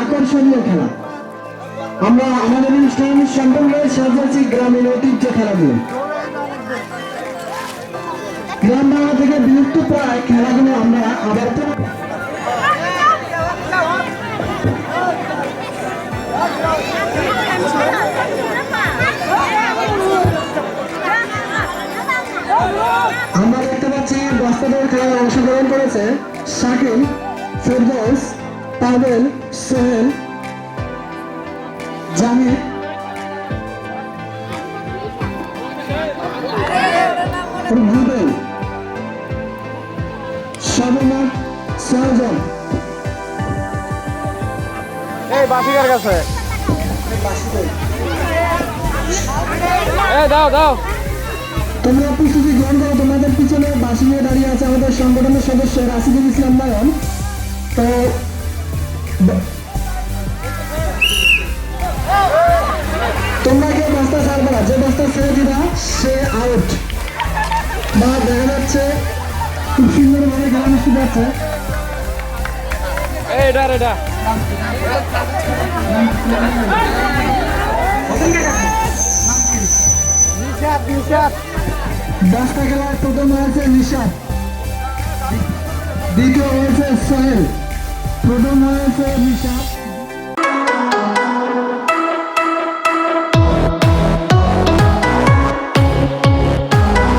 আকর্ষণীয় খেলা। আমরা আমাদের অনুষ্ঠান সম্পূর্ণ সাজাচ্ছি গ্রামীণ ঐতিহ্য খেলাগুলো গ্রাম বাংলা থেকে বিলুপ্ত প্রায় খেলাগুলো আমরা আবার আমরা দেখতে পাচ্ছি বাস্তবের খেলায় অংশগ্রহণ করেছে শাকিল ফেরদৌস পাবেল সোহেল জামির। রুবেল সর্বমোট ছয়জন এই বাসিকার কাছে। দাও দাও। তোমরা প্রস্তুতি বাসি নিয়ে দাঁড়িয়ে আছে আমাদের সংগঠনের সদস্য রাশিদুল ইসলাম নয়ন। তো তোমরা কেউ বস্তা ছাড়বে না যে বস্তা ছেড়ে দিবা সে আউট বা দেখা যাচ্ছে খুব সুন্দরভাবে খেলা অনুষ্ঠিত আছে এই এটা এটা নিশাদ নিশাদ বস্তা খেলায় প্রথম হয়েছে নিশাদ দ্বিতীয় হয়েছে সোহেল। প্রথম হয়েছে নিশাদ